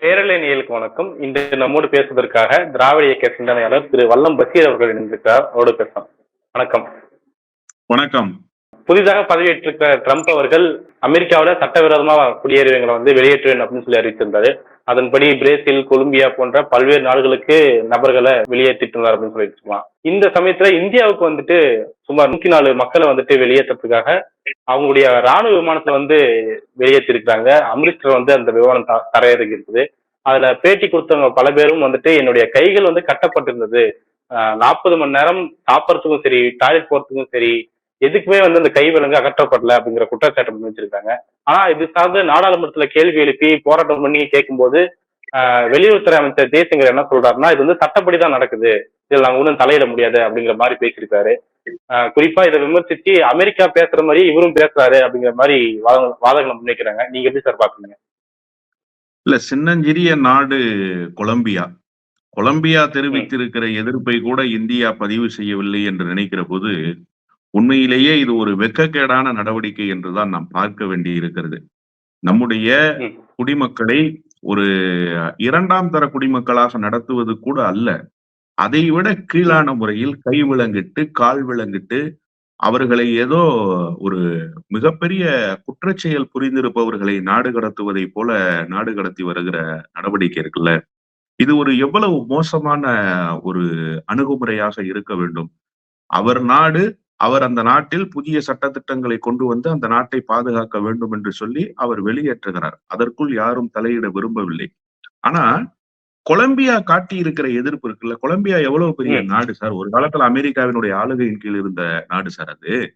பேரலைநியலுக்கு வணக்கம். இன்று நம்மோடு பேசுவதற்காக திராவிட இயக்க சிந்தனையாளர் திரு வல்லம் பசீர் அவர்கள் இணைந்திருக்கிறார். அவரோடு பேசலாம். வணக்கம். வணக்கம். புதிதாக பதவியேற்றிருக்கிற ட்ரம்ப் அவர்கள் அமெரிக்காவில் சட்டவிரோதமாக குடியேறியவங்களை வந்து வெளியேற்றுவேன் அப்படின்னு சொல்லி அறிவித்திருந்தாரு. அதன்படி பிரேசில் கொலம்பியா போன்ற பல்வேறு நாடுகளுக்கு நபர்களை வெளியேற்றிட்டு இருந்தார் அப்படின்னு சொல்லிட்டு இந்த சமயத்துல இந்தியாவுக்கு வந்துட்டு சுமார் நூத்தி நாலு மக்களை வந்துட்டு வெளியேற்றத்துக்காக அவங்களுடைய ராணுவ விமானத்தை வந்து வெளியேற்றிருக்கிறாங்க. அமிர்த்சர் வந்து அந்த விமானம் த- தரையிறங்கி இருக்குது அதுல பேட்டி கொடுத்தவங்க பல பேரும் வந்துட்டு என்னுடைய கைகள் வந்து கட்டப்பட்டிருந்தது. நாற்பது மணி நேரம் சாப்பிட்றதுக்கும் சரி டாய்லெட் போறதுக்கும் சரி எதுக்குமே வந்து அந்த கை விலங்கு அகற்றப்படல அப்படிங்கிற குற்றச்சாட்டு முன் வச்சிருக்காங்க. ஆனா இது சார்ந்து நாடாளுமன்றத்துல கேள்வி எழுப்பி போராட்டம் பண்ணி கேட்கும்போது ஆஹ், வெளியுறவுத்துறை அமைச்சர் ஜெய்சங்கர் என்ன சொல்றாருன்னா இது வந்து சட்டப்படி தான் நடக்குது. இதில் நாங்க ஒன்றும் தலையிட முடியாது அப்படிங்கிற மாதிரி பேசியிருக்காரு. ஆஹ், குறிப்பா இதை விமர்சிச்சு அமெரிக்கா பேசுற மாதிரி இவரும் பேசுறாரு அப்படிங்கிற மாதிரி வாத- வாதங்களை முன்வைக்கிறாங்க. நீங்க எப்படி சார் பாக்குறீங்க இல்ல சின்னஞ்சிறிய நாடு கொலம்பியா. கொலம்பியா தெரிவித்திருக்கிற எதிர்ப்பை கூட இந்தியா பதிவு செய்யவில்லை என்று நினைக்கிற போது உண்மையிலேயே இது ஒரு வெக்கக்கேடான நடவடிக்கை என்றுதான் நாம் பார்க்க வேண்டி இருக்கிறது நம்முடைய. குடிமக்களை ஒரு இரண்டாம் தர குடிமக்களாக நடத்துவது கூட அல்ல. அதை விட கீழான முறையில் கை விலங்கிட்டு கால் விலங்கிட்டு அவர்களை ஏதோ ஒரு மிகப்பெரிய குற்றச்செயல் புரிந்திருப்பவர்களை நாடு கடத்துவதை போல நாடு கடத்தி வருகிற நடவடிக்கை இருக்குல்ல. இது ஒரு எவ்வளவு மோசமான ஒரு அணுகுமுறையாக இருக்க வேண்டும். அவர் நாடு அவர் அந்த நாட்டில் புதிய சட்டத்திட்டங்களை கொண்டு வந்து அந்த நாட்டை பாதுகாக்க வேண்டும் என்று சொல்லி அவர் வெளியேற்றுகிறார். அதற்குள் யாரும் தலையிட விரும்பவில்லை. ஆனா கொலம்பியா காட்டி இருக்கிற எதிர்ப்பு இருக்குல்ல? கொலம்பியா எவ்வளவு பெரிய. நாடு சார்? ஒரு காலத்துல அமெரிக்காவினுடைய ஆளுகையின் கீழ் இருந்த நாடு சார் அது.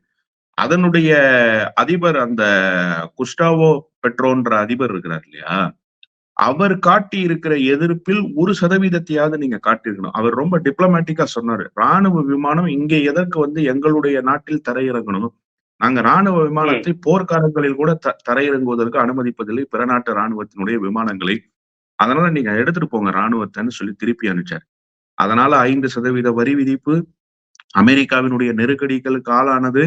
அதனுடைய அதிபர் அந்த குஸ்டாவோ பெட்ரோன்ற அதிபர் இருக்கிறார் இல்லையா? அவர் காட்டி இருக்கிற எதிர்ப்பில் ஒரு சதவீதத்தையாவது நீங்க காட்டியிருக்கணும். அவர் ரொம்ப டிப்ளமேட்டிக்கா சொன்னாரு. ராணுவ விமானம் இங்கே எதற்கு வந்து எங்களுடைய நாட்டில் தரையிறங்கணும்? நாங்க ராணுவ விமானத்தை போர்க்காலங்களில் கூட த தரையிறங்குவதற்கு அனுமதிப்பதில்லை. பிற நாட்டு ராணுவத்தினுடைய விமானங்களை. அதனால நீங்க எடுத்துட்டு போங்க ராணுவத்தைன்னு சொல்லி திருப்பி அனுப்பிச்சார். அதனால ஐந்து சதவீத வரி விதிப்பு அமெரிக்காவினுடைய நெருக்கடிகளுக்கு ஆளானது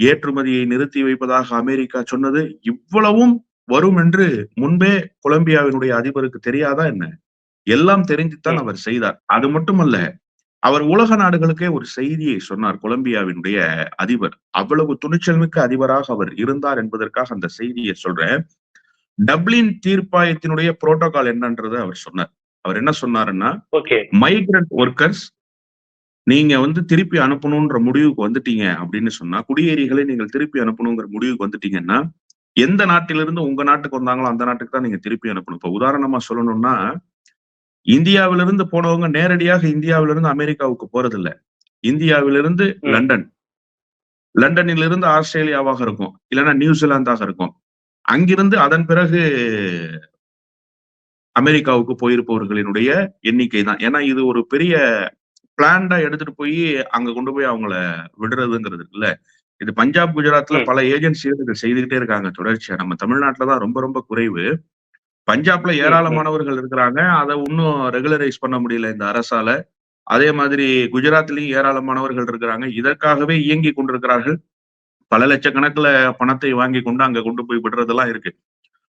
ஏற்றுமதியை நிறுத்தி வைப்பதாக அமெரிக்கா சொன்னது. இவ்வளவும் வரும் என்று முன்பே கொலம்பியாவினுடைய அதிபருக்கு தெரியாதா என்ன? எல்லாம் தெரிஞ்சுத்தான். அவர் செய்தார். அது மட்டுமல்ல அவர் உலக நாடுகளுக்கே ஒரு செய்தியை சொன்னார் கொலம்பியாவினுடைய அதிபர். அவ்வளவு துணிச்சல் மிக்க அதிபராக அவர் இருந்தார் என்பதற்காக அந்த செய்தியை சொல்றேன். டப்ளின் தீர்ப்பாயத்தினுடைய புரோட்டோகால் என்னன்றதை அவர் சொன்னார். அவர் என்ன சொன்னாருன்னா மைக்ரண்ட் ஒர்க்கர்ஸ் நீங்க வந்து திருப்பி அனுப்பணும்ன்ற முடிவுக்கு வந்துட்டீங்க அப்படின்னு சொன்னா குடியேறிகளை நீங்கள் திருப்பி அனுப்பணுங்கிற முடிவுக்கு வந்துட்டீங்கன்னா எந்த நாட்டிலிருந்து உங்க நாட்டுக்கு வந்தாங்களோ அந்த நாட்டுக்கு தான் நீங்க திருப்பி அனுப்பணும். இப்ப உதாரணமா சொல்லணும்னா இந்தியாவிலிருந்து போனவங்க நேரடியாக இந்தியாவிலிருந்து அமெரிக்காவுக்கு போறதில்ல. இந்தியாவிலிருந்து. லண்டன். லண்டனிலிருந்து ஆஸ்திரேலியாவாக இருக்கும். இல்லைன்னா நியூசிலாந்தாக இருக்கும். அங்கிருந்து அதன் பிறகு அமெரிக்காவுக்கு போயிருப்பவர்களினுடைய எண்ணிக்கை தான். ஏன்னா இது ஒரு பெரிய பிளான்டா எடுத்துட்டு போய் அங்க கொண்டு போய் அவங்கள விடுறதுங்கிறது இல்ல. இது பஞ்சாப் குஜராத்ல. பல ஏஜென்சிகள் இதை செய்துகிட்டே இருக்காங்க. தொடர்ச்சியா. நம்ம தமிழ்நாட்டுல தான் ரொம்ப ரொம்ப குறைவு. பஞ்சாப்ல ஏராளமானவர்கள் இருக்கிறாங்க. அதை இன்னும் ரெகுலரைஸ் பண்ண முடியல இந்த அரசால. அதே மாதிரி குஜராத்லயும் ஏராளமானவர்கள் இருக்கிறாங்க. இதற்காகவே இயங்கி கொண்டிருக்கிறார்கள். பல லட்சக்கணக்குல பணத்தை வாங்கி கொண்டு அங்க கொண்டு போய் விடுறதெல்லாம் இருக்கு.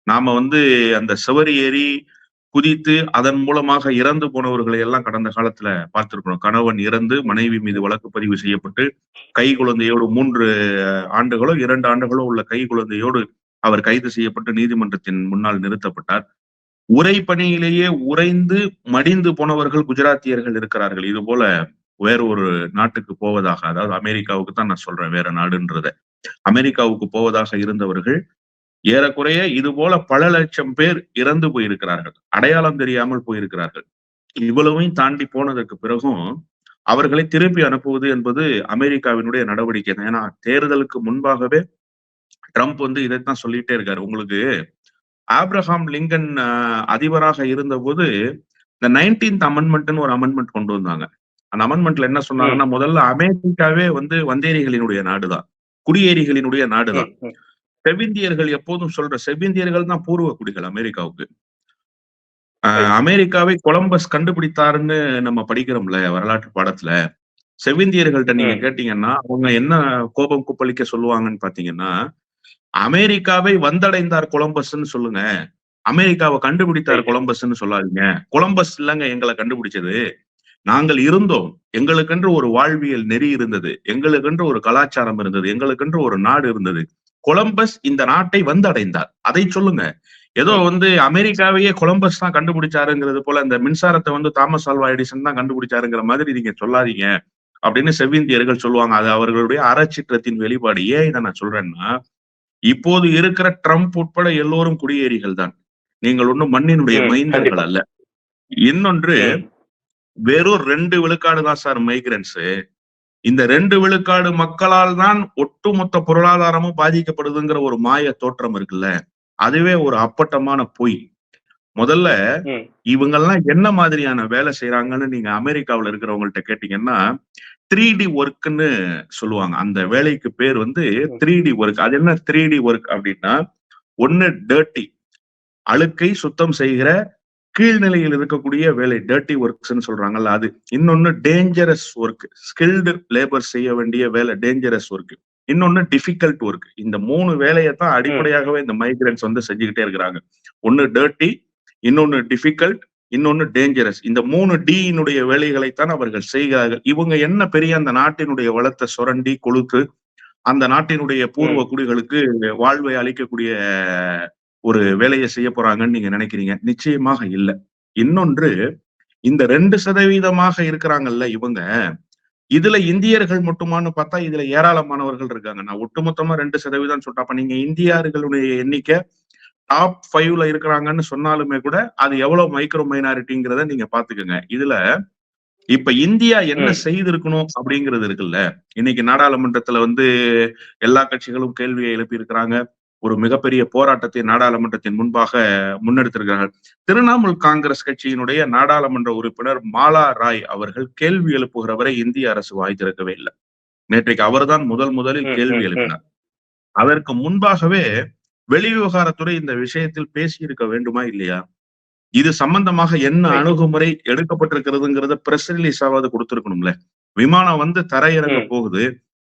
நாம வந்து அந்த சுவர் ஏறி குதித்து அதன் மூலமாக இறந்து போனவர்களை எல்லாம் கடந்த காலத்துல பார்த்திருக்கிறோம். கணவன் இறந்து மனைவி மீது வழக்கு பதிவு செய்யப்பட்டு கை குழந்தையோடு மூன்று ஆண்டுகளோ இரண்டு ஆண்டுகளோ உள்ள கை குழந்தையோடு அவர் கைது செய்யப்பட்டு நீதிமன்றத்தின் முன்னால் நிறுத்தப்பட்டார். உரை பணியிலேயே உறைந்து மடிந்து போனவர்கள் குஜராத்தியர்கள் இருக்கிறார்கள். இது போல வேற ஒரு நாட்டுக்கு போவதாக அதாவது அமெரிக்காவுக்கு தான் நான் சொல்றேன் வேற நாடுன்றத. அமெரிக்காவுக்கு போவதாக இருந்தவர்கள் ஏறக்குறைய இது போல பல லட்சம் பேர் இறந்து போயிருக்கிறார்கள். அடையாளம் தெரியாமல் போயிருக்கிறார்கள். இவ்வளவையும் தாண்டி போனதற்கு பிறகும் அவர்களை திருப்பி அனுப்புவது என்பது அமெரிக்காவினுடைய நடவடிக்கை தான். ஏன்னா தேர்தலுக்கு முன்பாகவே ட்ரம்ப் வந்து இதைத்தான் சொல்லிட்டே இருக்காரு. உங்களுக்கு ஆப்ரஹாம் லிங்கன் அதிபராக இருந்தபோது இந்த நைன்டீன்த் அமெண்ட்மெண்ட்னு ஒரு அமெண்ட்மெண்ட் கொண்டு வந்தாங்க. அந்த அமெண்ட்மெண்ட்ல என்ன சொன்னாங்கன்னா முதல்ல அமெரிக்காவே வந்து வந்தேரிகளினுடைய நாடுதான். குடியேறிகளினுடைய நாடுதான். செவிந்தியர்கள் எப்போதும் சொல்ற செவிந்தியர்கள் தான் பூர்வ குடிகள் அமெரிக்காவுக்கு. அமெரிக்காவை கொலம்பஸ் கண்டுபிடித்தாருன்னு நம்ம படிக்கிறோம்ல வரலாற்று பாடத்துல. செவிந்தியர்கள்ட்ட நீங்க. கேட்டீங்கன்னா அவங்க என்ன கோபம் குப்பளிக்க சொல்லுவாங்கன்னு பாத்தீங்கன்னா அமெரிக்காவை வந்தடைந்தார் கொலம்பஸ்ன்னு சொல்லுங்க. அமெரிக்காவை கண்டுபிடித்தார். கொலம்பஸ்ன்னு சொல்லாதீங்க. கொலம்பஸ் இல்லங்க எங்களை கண்டுபிடிச்சது. நாங்கள் இருந்தோம். எங்களுக்கென்று ஒரு வாழ்வியல் நெறி இருந்தது. எங்களுக்கென்று ஒரு கலாச்சாரம் இருந்தது. எங்களுக்கென்று ஒரு நாடு இருந்தது. கொலம்பஸ் இந்த நாட்டை வந்தடைந்தார். அதை சொல்லுங்க. ஏதோ வந்து அமெரிக்காவையே கொலம்பஸ் தான் கண்டுபிடிச்சாருங்கிறது போல இந்த மின்சாரத்தை வந்து தாமஸ் ஆல்வா எடிசன் தான் கண்டுபிடிச்சாருங்கிற மாதிரி நீங்க சொல்லாதீங்க அப்படின்னு செவ்விந்தியர்கள் சொல்லுவாங்க. அது அவர்களுடைய அறச்சிற்றத்தின் வெளிப்பாடு. ஏன் இதை நான் சொல்றேன்னா இப்போது இருக்கிற ட்ரம்ப் உட்பட எல்லோரும் குடியேறிகள் தான். நீங்கள் ஒண்ணும் மண்ணினுடைய மைந்தர்கள். அல்ல. இன்னொன்று. வெறும் ரெண்டு விழுக்காடு தான் சார் மைக்ரன்ஸ் இந்த ரெண்டு விழுக்காடு மக்களால் தான் ஒட்டுமொத்த பொருளாதாரமும் பாதிக்கப்படுதுங்கிற ஒரு மாய தோற்றம் இருக்குல்ல? அதுவே ஒரு அப்பட்டமான பொய். முதல்ல. இவங்கெல்லாம் என்ன மாதிரியான வேலை செய்யறாங்கன்னு நீங்க அமெரிக்காவுல இருக்கிறவங்கள்ட்ட கேட்டீங்கன்னா த்ரீ டி ஒர்க்னு சொல்லுவாங்க. அந்த வேலைக்கு பேர் வந்து த்ரீ டி ஒர்க் அது என்ன த்ரீ டி ஒர்க் அப்படின்னா ஒன்னு டர்ட்டி அழுக்கை சுத்தம் செய்கிற கீழ்நிலையில் இருக்கக்கூடிய வேலை டர்ட்டி ஒர்க்ஸ்ன்னு சொல்றாங்கல்ல அது. இன்னொன்னு டேஞ்சரஸ் ஒர்க் ஸ்கில்டு லேபர் செய்ய வேண்டிய வேலை டேஞ்சரஸ் ஒர்க் இன்னொன்னு டிஃபிகல்ட் ஒர்க் இந்த மூணு வேலையை தான் அடிப்படையாகவே இந்த மைக்ரன்ஸ் வந்து செஞ்சுக்கிட்டே இருக்கிறாங்க. ஒன்னு டர்ட்டி இன்னொன்னு டிஃபிகல்ட் இன்னொன்னு டேஞ்சரஸ் இந்த மூணு டியினுடைய வேலைகளைத்தான் அவர்கள் செய்கிறார்கள். இவங்க என்ன பெரிய அந்த நாட்டினுடைய வளத்தை சுரண்டி கொழுத்து அந்த நாட்டினுடைய பூர்வ குடிகளுக்கு வாழ்வை அளிக்கக்கூடிய ஒரு வேலையை செய்ய போறாங்கன்னு நீங்க நினைக்கிறீங்க? நிச்சயமாக இல்ல. இன்னொன்று இந்த ரெண்டு சதவீதமாக இருக்கிறாங்கல்ல இவங்க இதுல இந்தியர்கள் மட்டுமான்னு பார்த்தா இதுல ஏராளமானவர்கள் இருக்காங்க. நான் ஒட்டுமொத்தமா ரெண்டு சதவீதம் சொல்லிட்டேன் அப்ப நீங்க இந்தியர்களுடைய எண்ணிக்கை டாப் ஃபைவ்ல இருக்கிறாங்கன்னு சொன்னாலுமே கூட அது எவ்வளவு மைக்ரோ மைனாரிட்டிங்கிறத நீங்க பாத்துக்கோங்க இதுல இப்ப இந்தியா என்ன. செய்திருக்கணும் அப்படிங்கிறது இருக்குல்ல. இன்னைக்கு நாடாளுமன்றத்துல வந்து எல்லா கட்சிகளும் கேள்வியை எழுப்பி இருக்கிறாங்க ஒரு மிகப்பெரிய போராட்டத்தை நாடாளுமன்றத்தின் முன்பாக முன்னெடுத்திருக்கிறார்கள் திரிணாமுல் காங்கிரஸ் கட்சியினுடைய நாடாளுமன்ற உறுப்பினர் மாலா ராய் அவர்கள் கேள்வி எழுப்புகிற வரை இந்திய அரசு வாய் திறக்கவே இல்லை நேற்றைக்கு அவர்தான் முதல் முதலில் கேள்வி. எழுப்பினார் அதற்கு முன்பாகவே வெளிவிவகாரத்துறை இந்த விஷயத்தில் பேசியிருக்க வேண்டுமா இல்லையா இது சம்பந்தமாக என்ன. அணுகுமுறை எடுக்கப்பட்டிருக்கிறதுங்கிறத பிரஸ் ரிலீஸ் ஆவது கொடுத்திருக்கணும்ல விமானம் வந்து தரையிறங்க. போகுது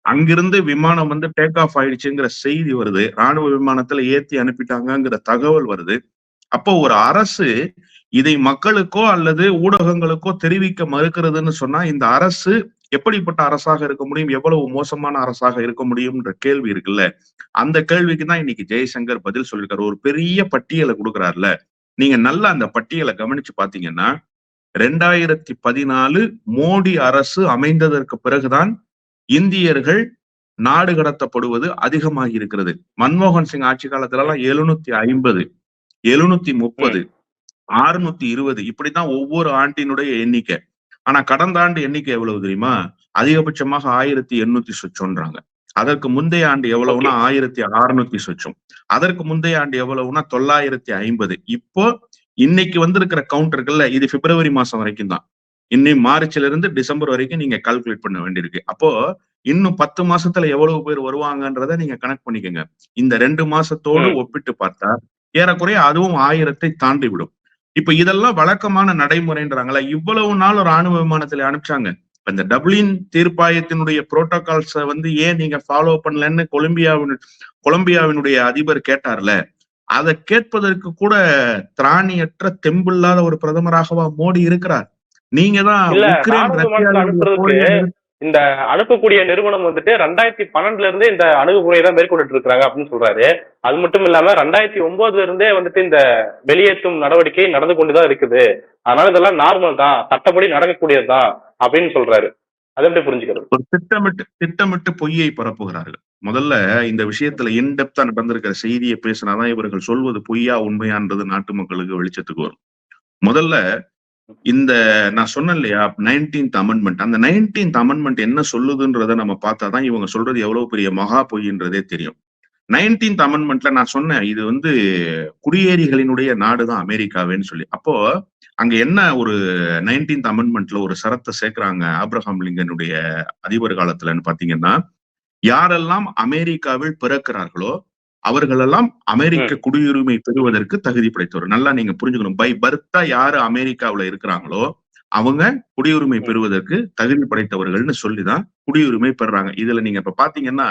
அங்கிருந்து விமானம் வந்து டேக் ஆஃப் ஆயிடுச்சுங்கிற செய்தி வருது. ராணுவ விமானத்துல ஏத்தி அனுப்பிட்டாங்கிற தகவல் வருது. அப்போ ஒரு அரசு இதை மக்களுக்கோ அல்லது ஊடகங்களுக்கோ தெரிவிக்க மறுக்கிறதுன்னு சொன்னா இந்த அரசு எப்படிப்பட்ட அரசாக இருக்க முடியும்? எவ்வளவு மோசமான அரசாக இருக்க முடியும்ன்ற கேள்வி இருக்குல்ல? அந்த கேள்விக்கு தான் இன்னைக்கு ஜெய்சங்கர் பதில் சொல்லியிருக்காரு ஒரு பெரிய பட்டியலை கொடுக்குறாருல நீங்க நல்லா அந்த பட்டியலை கவனிச்சு பாத்தீங்கன்னா ரெண்டாயிரத்தி பதினாலு மோடி அரசு அமைந்ததற்கு பிறகுதான் இந்தியர்கள் நாடு கடத்தப்படுவது அதிகமாகி இருக்கிறது. மன்மோகன் சிங் ஆட்சி காலத்துல எல்லாம் எழுநூத்தி ஐம்பது எழுநூத்தி முப்பது அறுநூத்தி இருபது இப்படித்தான் ஒவ்வொரு ஆண்டினுடைய எண்ணிக்கை. ஆனா கடந்த ஆண்டு எண்ணிக்கை எவ்வளவு தெரியுமா? அதிகபட்சமாக ஆயிரத்தி எண்ணூத்தி சொச்சம்ன்றாங்க அதற்கு முந்தைய ஆண்டு எவ்வளவுனா ஆயிரத்தி அறுநூத்தி சொச்சம் அதற்கு முந்தைய ஆண்டு எவ்வளவுனா தொள்ளாயிரத்தி ஐம்பது. இப்போ இன்னைக்கு வந்திருக்கிற கவுண்டர்கள்ல இது பிப்ரவரி மாசம் வரைக்கும் தான் இன்னும் மார்ச்ல இருந்து டிசம்பர் வரைக்கும் நீங்க கால்குலேட் பண்ண வேண்டியிருக்கு. அப்போ இன்னும் பத்து மாசத்துல எவ்வளவு பேர் வருவாங்கன்றத நீங்க கணக்கு பண்ணிக்கோங்க. இந்த ரெண்டு மாசத்தோடு. ஒப்பிட்டு பார்த்தா ஏறக்குறைய அதுவும் ஆயிரத்தை தாண்டி விடும். இப்ப இதெல்லாம் வழக்கமான நடைமுறைன்றாங்களா இவ்வளவு நாள் ஒரு ராணுவ விமானத்துல அனுப்பிச்சாங்க. இந்த டப்ளின் தீர்ப்பாயத்தினுடைய புரோட்டோகால்ஸ வந்து ஏன் நீங்க ஃபாலோ பண்ணலன்னு கொலம்பியாவின் கொலம்பியாவினுடைய அதிபர் கேட்டார்ல அதை கேட்பதற்கு கூட திராணியற்ற தெம்பில்லாத ஒரு பிரதமராகவா மோடி இருக்கிறார். நீங்க தான் இந்த அனுப்பக்கூடிய நிறுவனம் வந்துட்டு ரெண்டாயிரத்தி பன்னெண்டுல இருந்தே இந்த அணுகுமுறையை தான் மேற்கொண்டுட்டு இருக்காங்க அப்படின்னு சொல்றாரு. அது மட்டும் இல்லாம ரெண்டாயிரத்தி ஒன்பதுல இருந்தே வந்துட்டு இந்த வெளியேற்றும் நடவடிக்கை நடந்து கொண்டுதான் இருக்குது. அதனால இதெல்லாம் நார்மல் தான் சட்டப்படி நடக்கக்கூடியது தான் அப்படின்னு சொல்றாரு. அதை எப்படி புரிஞ்சுக்கிறது? ஒரு திட்டமிட்டு திட்டமிட்டு பொய்யை பரப்புகிறார்கள். முதல்ல இந்த விஷயத்துல இன்டெப்தா நடந்திருக்கிற செய்தியை பேசினாதான் இவர்கள் சொல்வது பொய்யா உண்மையான்றது நாட்டு மக்களுக்கு வெளிச்சத்துக்கு வரும். முதல்ல இந்த நான் சொன்னேன் இல்லையா நைன்டீன்த் அமெண்ட்மெண்ட் அந்த நைன்டீன்த் அமெண்ட்மெண்ட் என்ன சொல்லுதுன்றத நம்ம பார்த்தாதான் இவங்க சொல்றது எவ்வளவு பெரிய மகா பொய்ன்றதே தெரியும். நைன்டீன்த் அமெண்ட்மெண்ட்ல நான் சொன்னேன் இது வந்து குடியேறிகளினுடைய நாடுதான் அமெரிக்காவேன்னு சொல்லி. அப்போ அங்க என்ன ஒரு நைன்டீன்த் அமெண்ட்மெண்ட்ல ஒரு சரத்தை சேர்க்கிறாங்க ஆப்ரஹாம் லிங்கனுடைய அதிபர் காலத்துலன்னு பாத்தீங்கன்னா யாரெல்லாம் அமெரிக்காவில் பிறக்கிறார்களோ அவர்களெல்லாம் அமெரிக்க குடியுரிமை பெறுவதற்கு தகுதி படைத்தவர். நல்லா நீங்க புரிஞ்சுக்கணும். பை பர்த்தா யாரு அமெரிக்காவுல இருக்கிறாங்களோ அவங்க குடியுரிமை பெறுவதற்கு தகுதி படைத்தவர்கள்னு சொல்லிதான் குடியுரிமை பெறுறாங்க. இதுல நீங்க இப்ப பாத்தீங்கன்னா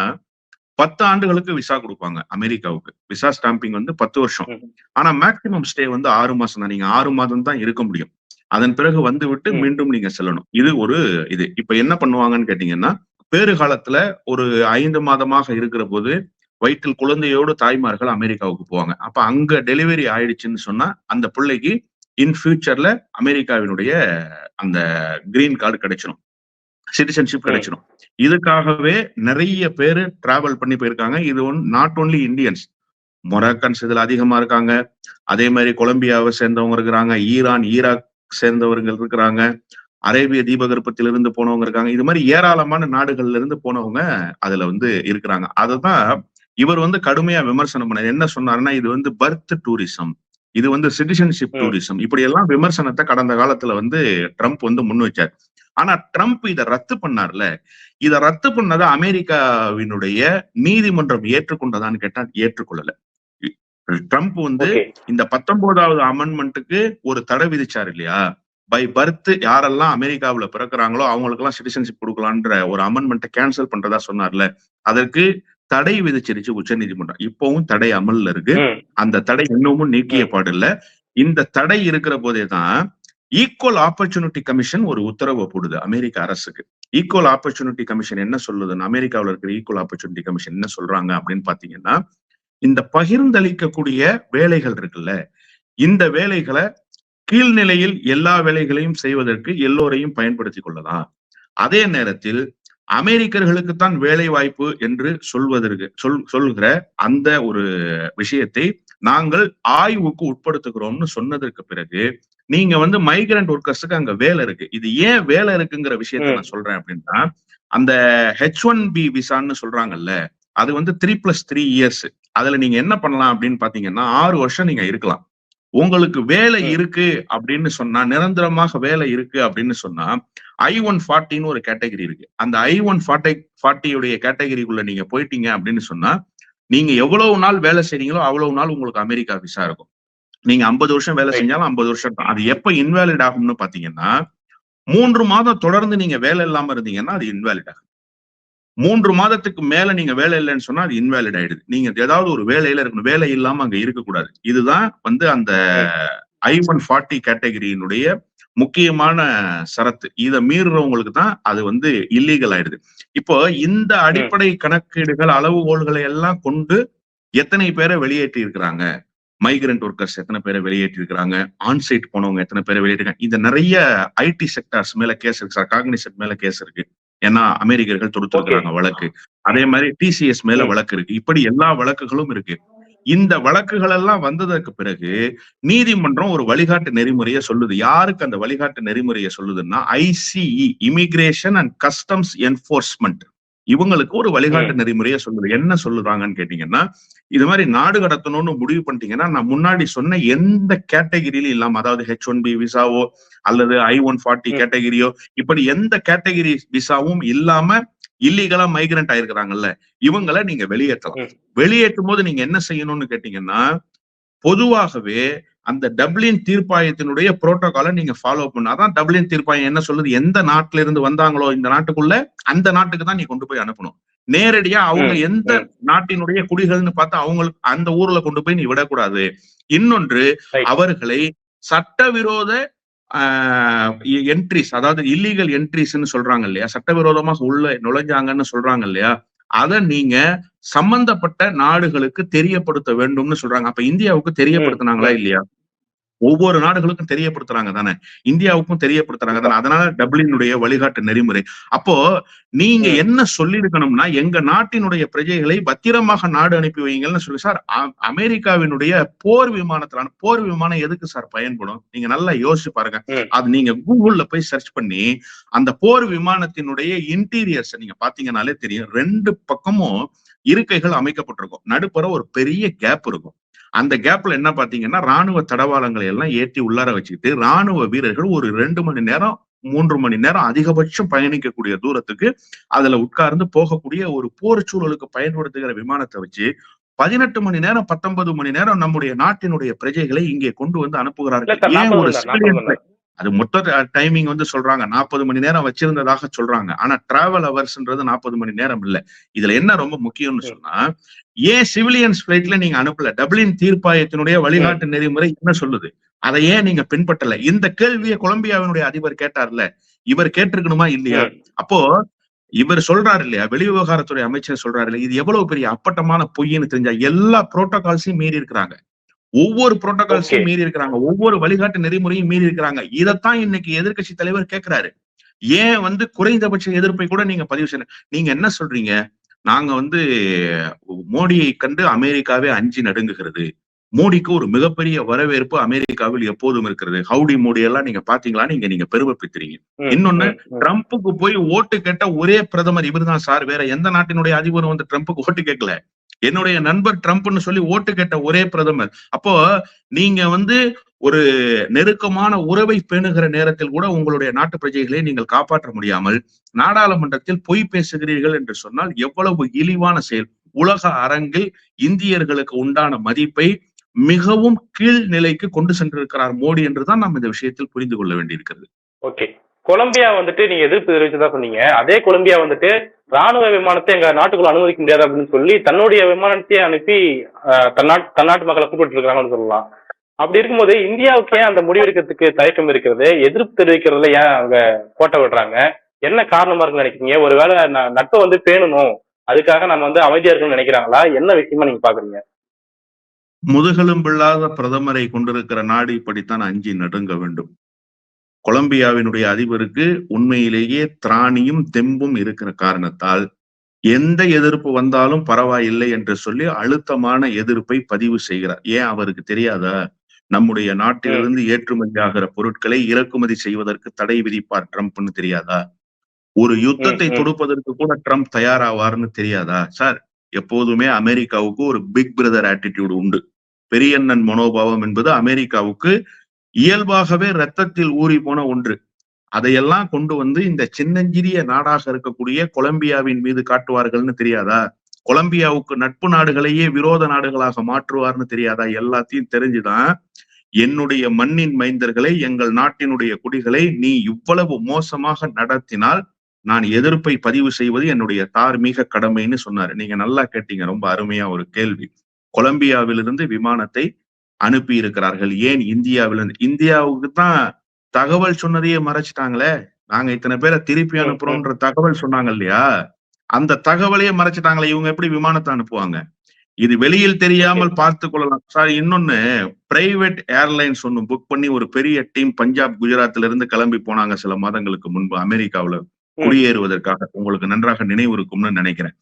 பத்து ஆண்டுகளுக்கு விசா கொடுப்பாங்க அமெரிக்காவுக்கு. விசா ஸ்டாம்பிங் வந்து பத்து வருஷம். ஆனா மேக்சிமம் ஸ்டே வந்து ஆறு மாசம் தான். நீங்க ஆறு மாதம் தான் இருக்க முடியும். அதன் பிறகு வந்து விட்டு. மீண்டும் நீங்க செல்லணும். இது ஒரு இது. இப்ப என்ன பண்ணுவாங்கன்னு கேட்டீங்கன்னா பேறு காலத்துல ஒரு ஐந்து மாதமாக இருக்கிற போது வயிற்றில் குழந்தையோடு தாய்மார்கள் அமெரிக்காவுக்கு போவாங்க. அப்ப அங்க டெலிவரி ஆயிடுச்சுன்னு சொன்னா அந்த பிள்ளைக்கு இன் ஃபியூச்சர்ல அமெரிக்காவினுடைய அந்த கிரீன் கார்டு கிடைச்சிடும் சிட்டிசன்ஷிப். கிடைச்சிடும் இதுக்காகவே நிறைய பேரு டிராவல் பண்ணி போயிருக்காங்க. இது one not only Indians Moroccans இதுல அதிகமா இருக்காங்க. அதே மாதிரி கொலம்பியாவை சேர்ந்தவங்க இருக்கிறாங்க. ஈரான் ஈராக் சேர்ந்தவர்கள் இருக்கிறாங்க. அரேபிய தீபகற்பத்திலிருந்து போனவங்க இருக்காங்க. இது மாதிரி ஏராளமான நாடுகள்ல இருந்து போனவங்க அதுல வந்து இருக்கிறாங்க. அததான் இவர் வந்து கடுமையா விமர்சனம் பண்ணார். என்ன சொன்னாருன்னா இது வந்து பர்த் டூரிசம் இது வந்து சிட்டிசன்ஷிப். டூரிசம் இப்படி எல்லாம் விமர்சனத்தை கடந்த காலத்துல வந்து ட்ரம்ப் வந்து முன் வச்சார். ஆனா ட்ரம்ப் இதை ரத்து பண்ணார்ல. இதை ரத்து பண்ணதை அமெரிக்காவினுடைய நீதிமன்றம் ஏற்றுக்கொண்டதான்னு கேட்டா ஏற்றுக்கொள்ளல. ட்ரம்ப் வந்து இந்த பத்தொன்பதாவது அமெண்ட்மெண்ட்டுக்கு ஒரு தடை விதிச்சார் இல்லையா? பை பர்த் யாரெல்லாம் அமெரிக்காவுல பிறக்குறாங்களோ அவங்களுக்கு எல்லாம் சிட்டிசன்ஷிப் கொடுக்கலான்ற ஒரு அமெண்ட்மெண்ட்டை கேன்சல் பண்றதா சொன்னார்ல. அதற்கு தடை விதிச்சிருச்சு உச்சநீதிமன்றம். இப்பவும் தடை அமல்ல இருக்கு. அந்த தடை இன்னமும் நீக்கிய பாடில்ல இந்த தடை இருக்கிற போதே தான் ஈக்குவல் ஆப்பர்ச்சுனிட்டி கமிஷன் ஒரு உத்தரவு போடுது அமெரிக்க அரசுக்கு. ஈக்குவல் ஆப்பர்ச்சுனிட்டி கமிஷன் என்ன சொல்லுதுன்னு அமெரிக்காவுல இருக்கிற ஈக்குவல் ஆப்பர்ச்சுனிட்டி கமிஷன் என்ன சொல்றாங்க அப்படின்னு பாத்தீங்கன்னா இந்த பகிர்ந்தளிக்கக்கூடிய வேலைகள் இருக்குல்ல இந்த வேலைகளை கீழ்நிலையில் எல்லா வேலைகளையும் செய்வதற்கு எல்லோரையும் பயன்படுத்திக் கொள்ளலாம். அதே நேரத்தில் அமெரிக்கர்களுக்குத்தான் வேலை வாய்ப்பு என்று சொல்வதற்கு சொல் சொல்கிற அந்த ஒரு விஷயத்தை நாங்கள் ஆய்வுக்கு உட்படுத்துகிறோம்னு சொன்னதற்கு பிறகு நீங்க வந்து மைக்ரண்ட் ஒர்க்கர்ஸுக்கு அங்க வேலை இருக்கு இது ஏன் வேலை இருக்குங்கிற விஷயத்த. நான் சொல்றேன் அப்படின்னா அந்த ஹெச் ஒன் பி விசான்னு சொல்றாங்கல்ல அது வந்து த்ரீ பிளஸ் த்ரீ இயர்ஸ் அதுல நீங்க என்ன பண்ணலாம் அப்படின்னு பாத்தீங்கன்னா ஆறு வருஷம் நீங்க இருக்கலாம் உங்களுக்கு வேலை. இருக்கு அப்படின்னு சொன்னா நிரந்தரமாக வேலை இருக்கு அப்படின்னு சொன்னா ஐ ஒன் ஃபார்ட்டின்னு ஒரு கேட்டகரி இருக்கு. அந்த ஐ ஒன் ஃபார்ட்டி ஃபார்ட்டியுடைய கேட்டகரிக்குள்ள நீங்க போயிட்டீங்க அப்படின்னு சொன்னா நீங்க எவ்வளவு நாள் வேலை செய்றீங்களோ அவ்வளவு நாள் உங்களுக்கு அமெரிக்கா விசா இருக்கும். நீங்க ஐம்பது வருஷம் வேலை. செஞ்சாலும் ஐம்பது வருஷம் தான் அது எப்ப இன்வேலிட் ஆகும்னு பாத்தீங்கன்னா மூன்று மாதம் தொடர்ந்து நீங்க வேலை இல்லாம இருந்தீங்கன்னா அது இன்வேலிட் ஆகும். மூன்று மாதத்துக்கு மேல நீங்க வேலை இல்லைன்னு சொன்னா அது இன்வேலிட் ஆயிடுது. நீங்க ஏதாவது ஒரு வேலையில இருக்கணும். வேலை இல்லாம அங்க இருக்கக்கூடாது. இதுதான் வந்து அந்த ஐ ஒன் ஃபார்ட்டி கேட்டகரியினுடைய முக்கியமான சரத்து. இதை மீறுறவங்களுக்கு தான் அது வந்து இல்லீகல் ஆயிடுது. இப்போ இந்த அடிப்படை கணக்கீடுகள் அளவுகோல்களை எல்லாம் கொண்டு எத்தனை பேரை வெளியேற்றி இருக்கிறாங்க? மைக்ரண்ட் ஒர்க்கர்ஸ் எத்தனை பேரை வெளியேற்றி இருக்கிறாங்க? ஆன்சைட் போனவங்க எத்தனை பேரை வெளியேற்றிருக்காங்க இந்த நிறைய ஐடி செக்டார்ஸ் மேல கேஸ் இருக்கு. சார் காக்னிசென்ட் மேல கேஸ் இருக்கு. ஏன்னா அமெரிக்கர்கள் தொடுத்திருக்கிறாங்க வழக்கு. அதே மாதிரி டிசிஎஸ் மேல. வழக்கு இருக்கு. இப்படி எல்லா வழக்குகளும் இருக்கு. இந்த வழக்குகள் எல்லாம் வந்ததற்கு பிறகு நீதிமன்றம் ஒரு வழிகாட்டு நெறிமுறையை சொல்லுது. யாருக்கு அந்த வழிகாட்டு நெறிமுறையை சொல்லுதுன்னா ICE immigration and customs enforcement இவங்களுக்கு ஒரு வழிகாட்டு நெறிமுறையை சொல்லுது. என்ன சொல்லுறாங்கன்னு கேட்டீங்கன்னா இது மாதிரி நாடு கடத்தணும்னு முடிவு பண்ணிட்டீங்கன்னா நான் முன்னாடி சொன்ன எந்த கேட்டகிரியிலும் இல்லாம அதாவது ஹெச் ஒன் பி விசாவோ அல்லது ஐ ஒன் ஃபார்ட்டி. கேட்டகிரியோ இப்படி எந்த கேட்டகிரி விசாவும் இல்லாம இல்லீகலா மைக்ரண்ட் ஆயிருக்கிறாங்கல்ல இவங்களை நீங்க வெளியேற்றலாம். வெளியேற்றும் போது நீங்க என்ன செய்யணும்னு கேட்டீங்கன்னா பொதுவாகவே அந்த டப்ளின் தீர்ப்பாயத்தினுடைய புரோட்டோகாலை நீங்க ஃபாலோ பண்ண அதான் டப்ளின் தீர்ப்பாயம் என்ன சொல்லுது எந்த நாட்டுல இருந்து வந்தாங்களோ இந்த நாட்டுக்குள்ள அந்த நாட்டுக்கு தான் நீ கொண்டு போய் அனுப்பணும் நேரடியா அவங்க எந்த. நாட்டினுடைய குடிகள்னு பார்த்து அவங்களுக்கு அந்த ஊர்ல கொண்டு போய் நீ விடக்கூடாது இன்னொன்று. அவர்களை சட்டவிரோத என்ட்ரிஸ் அதாவது இல்லீகல் என்ட்ரிஸ்ன்னு சொல்றாங்க இல்லையா? சட்டவிரோதமாக உள்ள நுழைஞ்சாங்கன்னு சொல்றாங்க இல்லையா? அதை நீங்க சம்பந்தப்பட்ட நாடுகளுக்கு தெரியப்படுத்த வேண்டும்னு சொல்றாங்க. அப்ப இந்தியாவுக்கு தெரியப்படுத்தினாங்களா. இல்லையா? ஒவ்வொரு நாடுகளுக்கும் தெரியப்படுத்துறாங்க தானே. இந்தியாவுக்கும் தெரியப்படுத்துறாங்க தானே. அதனால டப்ளினுடைய வழிகாட்டு நெறிமுறை. அப்போ நீங்க. என்ன சொல்லியிருக்கணும்னா எங்க நாட்டினுடைய பிரஜைகளை பத்திரமாக நாடு அனுப்பி வைங்கள்னு சொல்லி சார் அமெரிக்காவினுடைய போர் விமானத்திலான போர் விமானம் எதுக்கு சார் பயன்படும்? நீங்க நல்லா யோசிச்சு பாருங்க. அது நீங்க கூகுள்ல போய் சர்ச் பண்ணி அந்த போர் விமானத்தினுடைய இன்டீரியர்ஸ் நீங்க பாத்தீங்கன்னாலே தெரியும். ரெண்டு பக்கமும் இருக்கைகள் அமைக்கப்பட்டிருக்கும். நடுப்புற ஒரு பெரிய கேப் இருக்கும். அந்த கேப்ல என்ன பாத்தீங்கன்னா ராணுவ தடவாளங்களை எல்லாம் ஏற்றி உள்ளார வச்சுக்கிட்டு ராணுவ வீரர்கள் ஒரு ரெண்டு மணி நேரம் மூன்று மணி நேரம் அதிகபட்சம் பயணிக்கக்கூடிய தூரத்துக்கு அதுல உட்கார்ந்து போகக்கூடிய ஒரு போர் சூழலுக்கு பயன்படுத்துகிற விமானத்தை வச்சு பதினெட்டு மணி நேரம் பத்தொன்பது மணி நேரம் நம்முடைய நாட்டினுடைய பிரஜைகளை இங்கே கொண்டு வந்து அனுப்புகிறார்கள். ஏன் ஒரு அது மொத்த டைமிங் வந்து சொல்றாங்க நாற்பது மணி நேரம் வச்சிருந்ததாக சொல்றாங்க. ஆனா டிராவல் ஹவர்ஸ்ன்றது நாற்பது மணி நேரம் இல்ல. இதுல என்ன ரொம்ப முக்கியம்னு சொன்னா ஏன் சிவிலியன்ஸ் பிளைட்ல நீங்க அனுப்பல. டப்ளின் தீர்ப்பாயத்தினுடைய வழிகாட்டு நெறிமுறை என்ன சொல்லுது? அதை ஏன் நீங்க பின்பற்றல? இந்த கேள்வியை கொலம்பியாவினுடைய அதிபர் கேட்டார்ல இவர் கேட்டிருக்கணுமா இல்லையா? அப்போ இவர் சொல்றாரு இல்லையா? வெளிவிவகாரத்துறை அமைச்சர் சொல்றாரு இல்லையா? இது எவ்வளவு பெரிய அப்பட்டமான பொய்ன்னு தெரிஞ்சா எல்லா புரோட்டோகால்ஸையும் மீறி இருக்கிறாங்க. ஒவ்வொரு புரோட்டோகால்ஸையும். மீறி இருக்கிறாங்க. ஒவ்வொரு வழிகாட்டு நெறிமுறையும் மீறி இருக்கிறாங்க. இதைத்தான் இன்னைக்கு எதிர்க்கட்சி தலைவர் கேட்கிறாரு. ஏன் வந்து குறைந்தபட்ச எதிர்ப்பை கூட நீங்க பதிவு செய்ய நீங்க என்ன சொல்றீங்க? நாங்க வந்து மோடியை கண்டு அமெரிக்காவே அஞ்சி நடுங்குகிறது. மோடிக்கு ஒரு மிகப்பெரிய வரவேற்பு அமெரிக்காவில் எப்போதும் இருக்கிறது. ஹவுடி மோடி எல்லாம் நீங்க பாத்தீங்களா? நீங்க நீங்க பெருமைப்படுத்துறீங்க இன்னொன்னு, ட்ரம்ப்புக்கு போய் ஓட்டு கேட்ட ஒரே பிரதமர் இவர்தான் சார். வேற எந்த நாட்டினுடைய அதிபரும் வந்து ட்ரம்ப்புக்கு ஓட்டு கேட்கல? என்னுடைய நண்பர் ட்ரம்ப்னு சொல்லி ஓட்டு கேட்ட ஒரே பிரதமர். அப்போ நீங்க வந்து ஒரு நெருக்கமான உறவை பேணுகிற நேரத்தில் கூட உங்களுடைய நாட்டு பிரஜைகளை நீங்கள் காப்பாற்ற முடியாமல் நாடாளுமன்றத்தில் பொய் பேசுகிறீர்கள் என்று சொன்னால் எவ்வளவு இழிவான செயல். உலக அரங்கில் இந்தியர்களுக்கு உண்டான மதிப்பை மிகவும் கீழ் நிலைக்கு கொண்டு சென்றிருக்கிறார் மோடி என்றுதான் நாம் இந்த விஷயத்தில் புரிந்து கொள்ள வேண்டியிருக்கிறது. ஓகே. கொலம்பியா வந்துட்டு நீங்க எதிர்ப்பு தெரிவிச்சதா சொன்னீங்க. அதே கொலம்பியா வந்துட்டு ராணுவ விமானத்தை எங்க நாட்டுக்குள்ள அனுமதிக்க முடியாது அப்படின்னு சொல்லி தன்னுடைய விமானத்தையே அனுப்பி தன்னாட்டு தன்னாட்டு மக்களை கூப்பிட்டு இருக்காங்கன்னு சொல்லலாம். அப்படி இருக்கும்போது இந்தியாவுக்கு ஏன் அந்த முடிவெடுக்கிறதுக்கு தயக்கம் இருக்கிறது. எதிர்ப்பு தெரிவிக்கிறதுல ஏன் அவங்க கோட்டை விடுறாங்க? என்ன காரணமா இருக்குன்னு நினைக்கிறீங்க? ஒருவேளை நட்பை வந்து பேணணும் அதுக்காக நம்ம வந்து அமைதியா இருக்கணும்னு நினைக்கிறாங்களா? என்ன விஷயமா நீங்க பாக்குறீங்க? முதுகெலும்பில்லாத பிரதமரை கொண்டிருக்கிற நாடு இப்படித்தான் அஞ்சி நடுங்க வேண்டும். கொலம்பியாவினுடைய அதிபருக்கு உண்மையிலேயே திராணியும் தெம்பும் இருக்கிற காரணத்தால் எந்த எதிர்ப்பு வந்தாலும் பரவாயில்லை என்று சொல்லி அழுத்தமான எதிர்ப்பை பதிவு செய்கிறார். ஏன் அவருக்கு தெரியாதா? நம்முடைய நாட்டிலிருந்து ஏற்றுமதி ஆகிற பொருட்களை இறக்குமதி செய்வதற்கு தடை விதிப்பார் ட்ரம்ப்னு தெரியாதா? ஒரு யுத்தத்தை. தொடுப்பதற்கு கூட ட்ரம்ப் தயாராவார்னு தெரியாதா? சார் எப்போதுமே அமெரிக்காவுக்கு ஒரு பிக் பிரதர் ஆட்டிடியூட் உண்டு. பெரியண்ணன் மனோபாவம் என்பது அமெரிக்காவுக்கு இயல்பாகவே ரத்தத்தில் ஊறி போன ஒன்று. அதையெல்லாம் கொண்டு வந்து இந்த சின்னஞ்சிறிய நாடாக இருக்கக்கூடிய கொலம்பியாவின் மீது காட்டுவார்கள்னு தெரியாதா? கொலம்பியாவுக்கு நட்பு நாடுகளையே விரோத நாடுகளாக மாற்றுவார்னு தெரியாதா? எல்லாத்தையும் தெரிஞ்சுதான் என்னுடைய மண்ணின் மைந்தர்களை எங்கள் நாட்டினுடைய குடிகளை நீ இவ்வளவு மோசமாக நடத்தினால் நான் எதிர்ப்பை பதிவு செய்வது என்னுடைய தார்மீக கடமைன்னு சொன்னாரு. நீங்க நல்லா கேட்டீங்க. ரொம்ப அருமையா ஒரு கேள்வி. கொலம்பியாவிலிருந்து விமானத்தை அனுப்பி இருக்கிறார்கள் ஏன் இந்தியாவிலிருந்து இந்தியாவுக்கு தான் தகவல் சொன்னதையே மறைச்சிட்டாங்களே. நாங்க இத்தனை பேரை திருப்பி அனுப்புறோம்ன்ற தகவல் சொன்னாங்க இல்லையா? அந்த தகவலையே மறைச்சிட்டாங்களே. இவங்க எப்படி விமானத்தை அனுப்புவாங்க? இது வெளியில் தெரியாமல் பார்த்து கொள்ளலாம். சார் இன்னொன்னு பிரைவேட் ஏர்லைன்ஸ் ஒன்னு புக் பண்ணி ஒரு பெரிய டீம் பஞ்சாப் குஜராத்ல இருந்து கிளம்பி போனாங்க சில மாதங்களுக்கு முன்பு அமெரிக்காவுல குடியேறுவதற்காக. உங்களுக்கு நன்றாக நினைவு இருக்கும்னு நினைக்கிறேன்.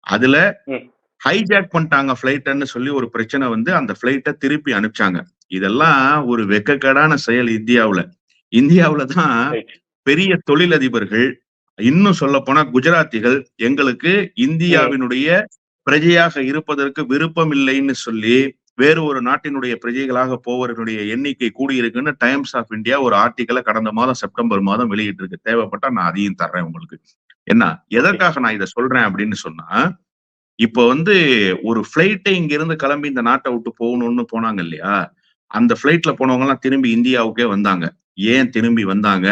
அதுல. ஹைஜாக் பண்ணிட்டாங்க பிளைட்னு சொல்லி ஒரு பிரச்சனை வந்து அந்த பிளைட்டை திருப்பி அனுப்பிச்சாங்க. இதெல்லாம் ஒரு வெக்கக்கேடான செயல் இந்தியாவுல. இந்தியாவுல தான். பெரிய தொழிலதிபர்கள் இன்னும் சொல்ல போனா குஜராத்திகள் எங்களுக்கு இந்தியாவினுடைய பிரஜையாக இருப்பதற்கு விருப்பம் இல்லைன்னு சொல்லி வேறு ஒரு நாட்டினுடைய பிரஜைகளாக போவர்களுடைய எண்ணிக்கை கூடியிருக்குன்னு டைம்ஸ் ஆஃப் இந்தியா ஒரு ஆர்டிக்கலை கடந்த மாதம் செப்டம்பர் மாதம் வெளியிட்டு இருக்கு தேவைப்பட்டா நான் அதையும் தர்றேன் உங்களுக்கு. என்ன? எதற்காக நான் இதை சொல்றேன் அப்படின்னு சொன்னா இப்ப வந்து ஒரு பிளைட்டை இங்க இருந்து கிளம்பி இந்த நாட்டை விட்டு போகணும்னு போனாங்க இல்லையா? அந்த பிளைட்ல போனவங்க எல்லாம் திரும்பி இந்தியாவுக்கே வந்தாங்க. ஏன் திரும்பி வந்தாங்க?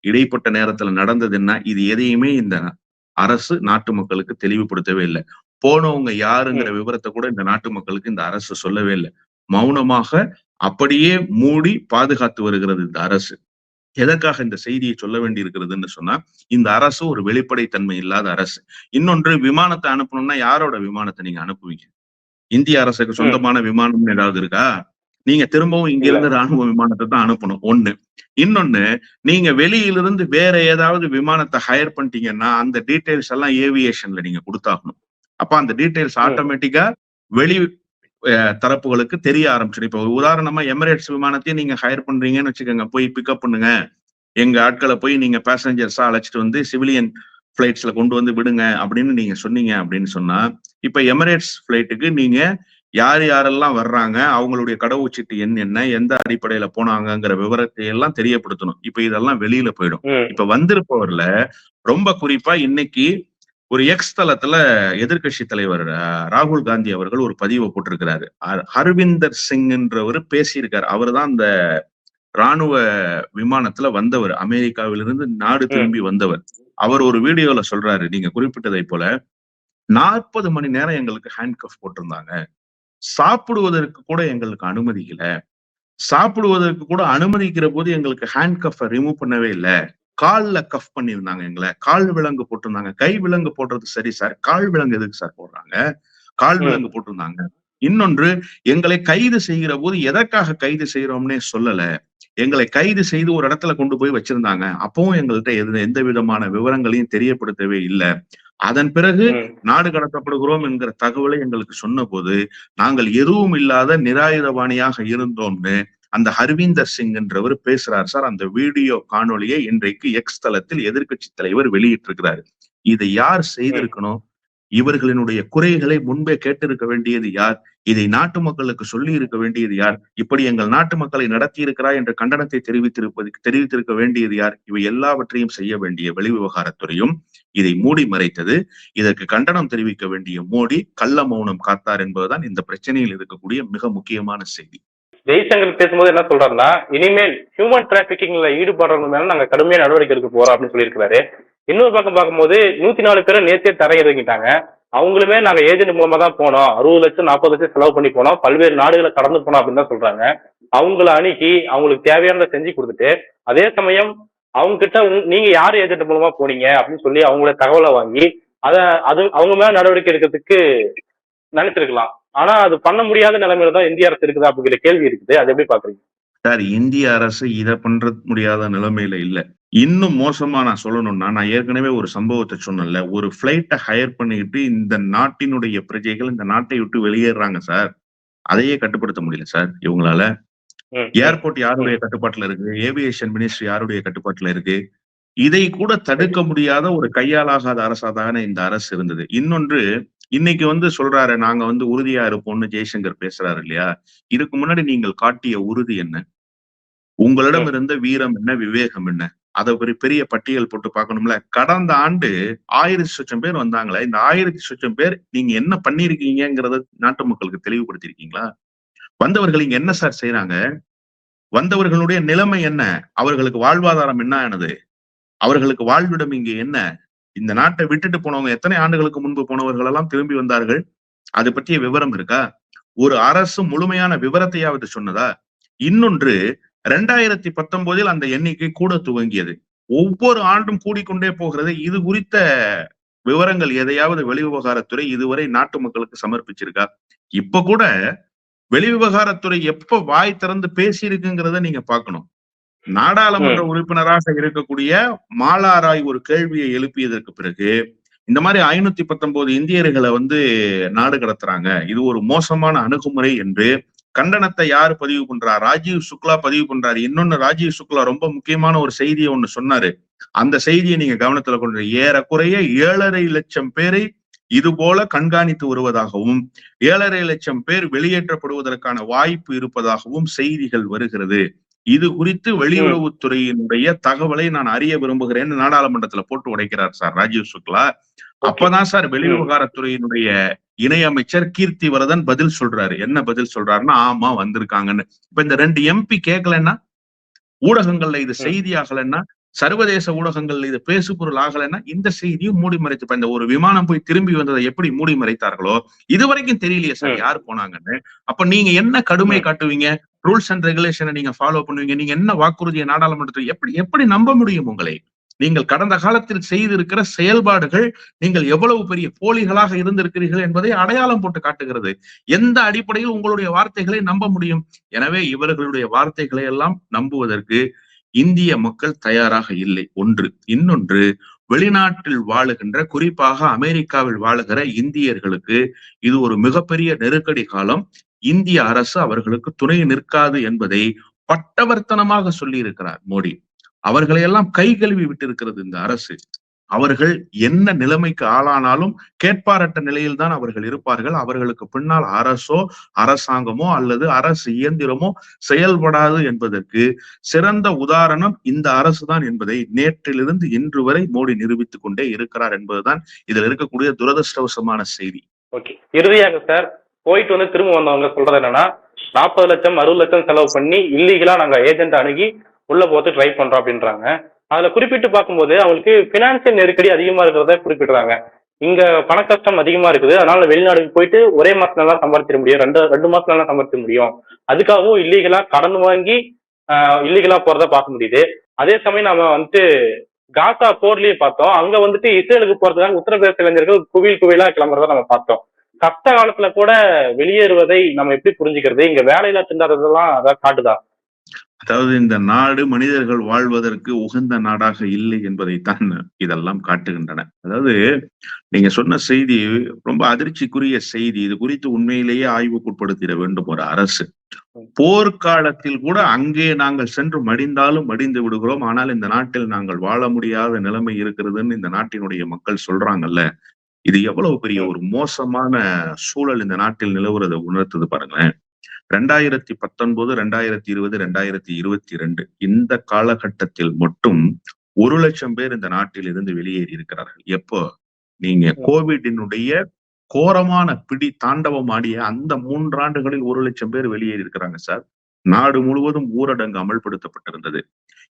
இடைப்பட்ட நேரத்துல நடந்தது என்ன? இது எதையுமே இந்த அரசு நாட்டு மக்களுக்கு தெளிவுபடுத்தவே இல்லை. போனவங்க யாருங்கிற விவரத்தை கூட இந்த நாட்டு மக்களுக்கு இந்த அரசு சொல்லவே இல்லை. மௌனமாக அப்படியே மூடி பாதுகாத்து வருகிறது இந்த அரசு. எதற்காக இந்த செய்தியை சொல்ல வேண்டி இருக்கிறதுன்னு சொன்னா இந்த அரசு ஒரு வெளிப்படைத்தன்மை இல்லாத அரசு. இன்னொன்று விமானத்தை அனுப்பணும்னா யாரோட விமானத்தை நீங்க அனுப்புவீங்க? இந்திய அரசுக்கு சொந்தமான விமானம் ஏதாவது இருக்கா? நீங்க திரும்பவும் இங்க இருந்து ராணுவ விமானத்தை தான் அனுப்பணும். ஒண்ணு. இன்னொன்னு நீங்க வெளியிலிருந்து வேற ஏதாவது விமானத்தை ஹையர் பண்ணிட்டீங்கன்னா அந்த டீடைல்ஸ் எல்லாம் ஏவியேஷன்ல நீங்க கொடுத்தாகணும். அப்ப அந்த டீடைல்ஸ் ம். ஆட்டோமேட்டிக்கா வெளி தரப்புகளுக்கு தெரிய ஆரம்பிச்சிடும். இப்ப ஒரு உதாரணமா எமிரேட்ஸ் விமானத்தையும் நீங்க ஹையர் பண்றீங்கன்னு வச்சுக்கோங்க. போய் பிக்கப் பண்ணுங்க. எங்க ஆட்களை போய் நீங்க பேசஞ்சர்ஸா அழைச்சிட்டு வந்து சிவிலியன் பிளைட்ஸ்ல கொண்டு வந்து விடுங்க அப்படின்னு நீங்க சொன்னீங்க அப்படின்னு சொன்னா இப்ப எமிரேட்ஸ் பிளைட்டுக்கு நீங்க யார் யாரெல்லாம் வர்றாங்க அவங்களுடைய கடவுச்சீட்டு எண் என்ன எந்த அடிப்படையில போனாங்கங்கிற விவரத்தை எல்லாம் தெரியப்படுத்தணும். இப்ப இதெல்லாம் வெளியில போயிடும். இப்ப வந்திருப்பவர்ல ரொம்ப குறிப்பா இன்னைக்கு ஒரு எக்ஸ் தளத்துல எதிர்க்கட்சி தலைவர் ராகுல் காந்தி அவர்கள் ஒரு பதிவை போட்டிருக்கிறாரு. ஹர்விந்தர் சிங்ன்றவர் பேசியிருக்காரு. அவர் தான் இந்த ராணுவ விமானத்துல வந்தவர். அமெரிக்காவிலிருந்து நாடு திரும்பி வந்தவர். அவர் ஒரு வீடியோல சொல்றாரு. நீங்க குறிப்பிட்டதை போல நாற்பது மணி நேரம் எங்களுக்கு ஹேண்ட் கஃப் போட்டிருந்தாங்க. சாப்பிடுவதற்கு கூட எங்களுக்கு அனுமதி இல்ல. சாப்பிடுவதற்கு கூட அனுமதிக்கிற போது எங்களுக்கு ஹேண்ட் கஃபை ரிமூவ் பண்ணவே இல்ல. கால்ல கஃப் பண்ணியிருந்தாங்க எங்களை. கால் விலங்கு போட்டிருந்தாங்க. கை விலங்கு போடுறது சரி சார். கால் விலங்கு எதுக்கு சார் போடுறாங்க? கால். விலங்கு போட்டிருந்தாங்க. இன்னொன்று எங்களை கைது செய்கிற போது எதற்காக கைது செய்யறோம்னே சொல்லல. எங்களை கைது செய்து ஒரு இடத்துல கொண்டு போய் வச்சிருந்தாங்க. அப்பவும் எங்கள்கிட்ட எது எந்த விதமான விவரங்களையும் தெரியப்படுத்தவே இல்லை. அதன் பிறகு. நாடு கடத்தப்படுகிறோம் என்கிற தகவலை எங்களுக்கு சொன்னபோது நாங்கள் எதுவும் இல்லாத நிராயுதபாணியாக இருந்தோம்னு அந்த ஹர்வீந்தர் சிங் என்றவர் பேசுறார் சார் அந்த வீடியோ காணொளியை இன்றைக்கு எக்ஸ் தளத்தில் எதிர்க்கட்சி தலைவர் வெளியிட்டிருக்கிறாரு. இதை யார் செய்திருக்கணும்? இவர்களினுடைய குறைகளை முன்பே கேட்டிருக்க வேண்டியது யார்? இதை நாட்டு மக்களுக்கு சொல்லி இருக்க வேண்டியது யார்? இப்படி எங்கள் நாட்டு மக்களை நடத்தி இருக்கிறார் என்ற கண்டனத்தை தெரிவித்திருப்பது தெரிவித்திருக்க வேண்டியது யார்? இவை எல்லாவற்றையும் செய்ய வேண்டிய வெளிவிவகாரத்துறையும் இதை மூடி மறைத்தது. இதற்கு கண்டனம் தெரிவிக்க வேண்டிய மோடி கள்ள மௌனம் காத்தார் என்பதுதான் இந்த பிரச்சனையில் இருக்கக்கூடிய மிக முக்கியமான செய்தி. ஜெய்சங்கர் பேசும்போது என்ன சொல்றாருன்னா இனிமேல் ஹியூமன் டிராபிகிங்ல ஈடுபடுறவங்க மேல நாங்க கடுமையான நடவடிக்கை எடுக்க போறோம் அப்படின்னு சொல்லியிருக்காரு இன்னொரு பக்கம் பார்க்கும்போது நூத்தி நாலு பேரை நேர்த்தியே தரையிறங்கிட்டாங்க. அவங்களுமே நாங்க ஏஜென்ட் மூலமா தான் போனோம். அறுபது லட்சம் நாற்பது லட்சம் செலவு பண்ணி போனோம். பல்வேறு நாடுகளை கடந்து போனோம் அப்படின்னு தான் சொல்றாங்க. அவங்கள அணுகி அவங்களுக்கு தேவையானதை செஞ்சு கொடுத்துட்டு அதே சமயம் அவங்க கிட்ட நீங்க யார் ஏஜென்ட் மூலமா போனீங்க அப்படின்னு சொல்லி அவங்கள தகவலை வாங்கி அதை அது அவங்க மேல நடவடிக்கை எடுக்கிறதுக்கு நினைச்சிருக்கலாம். ஆனா அது பண்ண முடியாத நிலைமையில தான் இந்திய அரசு இருக்குதா அப்படிங்கிற கேள்வி இருக்குது. அது எப்படி பாக்குறீங்க சார் இந்திய அரசு இதை பண்ற முடியாத நிலைமையில இல்ல. இன்னும் மோசமா நான் சொல்லணும்னா நான் ஏற்கனவே ஒரு சம்பவத்தை சொன்னேன்ல. ஒரு பிளைட்டை ஹையர் பண்ணிக்கிட்டு இந்த நாட்டினுடைய பிரஜைகள் இந்த நாட்டை விட்டு வெளியேறாங்க சார். அதையே கட்டுப்படுத்த முடியல சார் இவங்களால. ஏர்போர்ட் யாருடைய கட்டுப்பாட்டுல இருக்கு? ஏவியேஷன் மினிஸ்ட்ரி யாருடைய கட்டுப்பாட்டுல இருக்கு? இதை கூட தடுக்க முடியாத ஒரு கையாலாகாத அரசா தானே இந்த அரசு இருந்தது. இன்னொன்று இன்னைக்கு வந்து சொல்றாரு நாங்க வந்து உறுதியா இருப்போம்னு ஜெய்சங்கர் பேசுறாரு இல்லையா? இதுக்கு முன்னாடி நீங்கள் காட்டிய உறுதி என்ன? உங்களிடம் இருந்த வீரம் என்ன விவேகம் என்ன? அதை ஒரு பெரிய பட்டியல் போட்டு பார்க்கணும்ல. கடந்த ஆண்டு ஆயிரத்தி சொச்சம் பேர் வந்தாங்களே இந்த ஆயிரத்தி சொச்சம் பேர் நீங்க என்ன பண்ணிருக்கீங்கிறத நாட்டு மக்களுக்கு தெளிவுபடுத்திருக்கீங்களா வந்தவர்கள் இங்க என்ன சார் செய்யறாங்க வந்தவர்களுடைய நிலைமை என்ன? அவர்களுக்கு வாழ்வாதாரம் என்ன ஆனது? அவர்களுக்கு வாழ்விடம் இங்க என்ன? இந்த நாட்டை விட்டுட்டு போனவங்க எத்தனை ஆண்டுகளுக்கு முன்பு போனவர்கள் எல்லாம் திரும்பி வந்தார்கள்? அது பற்றிய விவரம் இருக்கா? ஒரு அரசு முழுமையான விவரத்தையாவது சொன்னதா? இன்னொன்று ரெண்டாயிரத்தி பத்தொன்பதில் அந்த எண்ணிக்கை கூட துவங்கியது. ஒவ்வொரு ஆண்டும் கூடிக்கொண்டே போகிறது. இது குறித்த விவரங்கள் எதையாவது வெளிவிவகாரத்துறை இதுவரை நாட்டு மக்களுக்கு சமர்ப்பிச்சிருக்கா? இப்ப கூட வெளிவிவகாரத்துறை எப்ப வாய் திறந்து பேசியிருக்குங்கிறத நீங்க பார்க்கணும். நாடாளுமன்ற உறுப்பினராக இருக்கக்கூடிய மாலாராய் ஒரு கேள்வியை எழுப்பியதற்கு பிறகு இந்த மாதிரி ஐநூத்தி பத்தொன்பது இந்தியர்களை வந்து நாடு கடத்துறாங்க. இது ஒரு மோசமான அணுகுமுறை என்று கண்டனத்தை யார் பதிவு பண்றா ராஜீவ் சுக்லா பதிவு பண்றாரு. இன்னொன்னு ராஜீவ் சுக்லா ரொம்ப முக்கியமான ஒரு செய்தியை ஒண்ணு சொன்னாரு. அந்த செய்தியை நீங்க கவனத்துல கொண்டு ஏறக்குறைய ஏழரை லட்சம் பேரை இது போல கண்காணித்து வருவதாகவும் ஏழரை லட்சம் பேர் வெளியேற்றப்படுவதற்கான வாய்ப்பு இருப்பதாகவும் செய்திகள் வருகிறது. இது குறித்து வெளியுறவுத்துறையினுடைய தகவலை நான் அறிய விரும்புகிறேன்னு நாடாளுமன்றத்துல போட்டு உடைக்கிறார் சார் ராஜீவ் சுக்லா. அப்பதான் சார் வெளிவிவகாரத்துறையினுடைய இணையமைச்சர் கீர்த்தி வரதன் பதில் சொல்றாரு. என்ன பதில் சொல்றாருன்னா ஆமா வந்திருக்காங்கன்னு. இப்ப இந்த ரெண்டு எம்பி கேட்கலன்னா ஊடகங்கள்ல இது செய்தி ஆகலைன்னா சர்வதேச ஊடகங்கள்ல இது பேசு பொருள் ஆகலைன்னா இந்த செய்தியும் மூடி மறைத்து இந்த ஒரு விமானம் போய் திரும்பி வந்ததை எப்படி மூடி மறைத்தார்களோ இதுவரைக்கும் தெரியலையே சார். யார் போனாங்கன்னு. அப்ப நீங்க என்ன கடுமை காட்டுவீங்க? ரூல்ஸ் அண்ட் ரெகுலேஷனை நீங்க ஃபாலோ பண்ணுவீங்க. நீங்க என்ன வாக்குறுதியை நாடாளுமன்றத்தில் எப்படி எப்படி நம்ப முடியும் உங்களை? நீங்கள் கடந்த காலத்தில் செய்திருக்கிற செயல்பாடுகள் நீங்கள் எவ்வளவு பெரிய போலிகளாக இருந்திருக்கிறீர்கள் என்பதை அடையாளம் போட்டு காட்டுகிறது. எந்த அடிப்படையில் உங்களுடைய வார்த்தைகளை நம்ப முடியும்? எனவே இவர்களுடைய வார்த்தைகளை எல்லாம் நம்புவதற்கு இந்திய மக்கள் தயாராக இல்லை. ஒன்று. இன்னொன்று வெளிநாட்டில் வாழுகின்ற குறிப்பாக அமெரிக்காவில் வாழுகிற இந்தியர்களுக்கு இது ஒரு மிகப்பெரிய நெருக்கடி காலம். இந்திய அரசு அவர்களுக்கு துணை நிற்காது என்பதை பட்டவர்த்தனமாக சொல்லி இருக்கிறார் மோடி. அவர்களை எல்லாம் கை கழுவி விட்டிருக்கிறது இந்த அரசு. அவர்கள் என்ன நிலைமைக்கு ஆளானாலும் கேட்பாரட்ட நிலையில் தான் அவர்கள் இருப்பார்கள். அவர்களுக்கு பின்னால் அரசோ அரசாங்கமோ அல்லது அரசு இயந்திரமோ செயல்படாது என்பதற்கு சிறந்த உதாரணம் இந்த அரசுதான் என்பதை நேற்றிலிருந்து இன்று வரை மோடி நிரூபித்துக் கொண்டே இருக்கிறார் என்பதுதான் இதில் இருக்கக்கூடிய துரதிருஷ்டவசமான செய்தி. ஓகே. இறுதியாக சார் போயிட்டு வந்து திரும்ப வந்தவங்க சொல்றது என்னன்னா நாற்பது லட்சம் அறுபது லட்சம் செலவு பண்ணி இல்லீகலா நாங்க ஏஜென்ட் அணுகி உள்ள போட்டு ட்ரை பண்றோம் அப்படின்றாங்க. அதுல குறிப்பிட்டு பார்க்கும்போது அவங்களுக்கு பினான்சியல் நெருக்கடி அதிகமா இருக்கிறத குறிப்பிடுறாங்க. இங்க பண கஷ்டம் அதிகமா இருக்குது. அதனால வெளிநாடுக்கு போயிட்டு ஒரே மாசத்துல தான் சம்பாதிச்சிட முடியும். ரெண்டு ரெண்டு மாசத்துல தான் சம்பாதிக்க முடியும். அதுக்காகவும் இல்லீகலா கடன் வாங்கி இல்லீகலா போறத பார்க்க முடியுது. அதே சமயம் நம்ம வந்துட்டு காசா போர்லயே பார்த்தோம். அங்க வந்துட்டு இஸ்ரேலுக்கு போறதுக்காக உத்தரப்பிரதேச இளைஞர்கள் குவியல் குவியலா கிளம்புறத நம்ம பார்த்தோம். கஷ்ட காலத்துல கூட வெளியேறுவதை நம்ம எப்படி புரிஞ்சுக்கிறது? இங்க வேலையில திண்டாடுறதெல்லாம் அதான் காட்டுதா? அதாவது இந்த நாடு மனிதர்கள் வாழ்வதற்கு உகந்த நாடாக இல்லை என்பதைத்தான் இதெல்லாம் காட்டுகின்றன. அதாவது நீங்க சொன்ன செய்தி ரொம்ப அதிர்ச்சிக்குரிய செய்தி. இது குறித்து உண்மையிலேயே ஆய்வுக்குட்படுத்திட வேண்டும் ஒரு அரசு. போர்க்காலத்தில் கூட அங்கே நாங்கள் சென்று மடிந்தாலும் மடிந்து விடுகிறோம். ஆனால் இந்த நாட்டில் நாங்கள் வாழ முடியாத நிலைமை இருக்கிறதுன்னு இந்த நாட்டினுடைய மக்கள் சொல்றாங்கல்ல. இது எவ்வளவு பெரிய ஒரு மோசமான சூழல் இந்த நாட்டில் நிலவுறதை உணர்த்துது பாருங்களேன். ரெண்டாயிரத்தி பத்தொன்பது ரெண்டாயிரத்தி இருபது ரெண்டாயிரத்தி இருபத்தி ரெண்டு இந்த காலகட்டத்தில் மட்டும் ஒரு லட்சம் பேர் இந்த நாட்டில் இருந்து வெளியேறி இருக்கிறார்கள். எப்போ? நீங்க கோவிடினுடைய கோரமான பிடி தாண்டவம் ஆடிய அந்த மூன்றாண்டுகளில் ஒரு லட்சம் பேர் வெளியேறி இருக்கிறாங்க சார். நாடு முழுவதும் ஊரடங்கு அமல்படுத்தப்பட்டிருந்தது.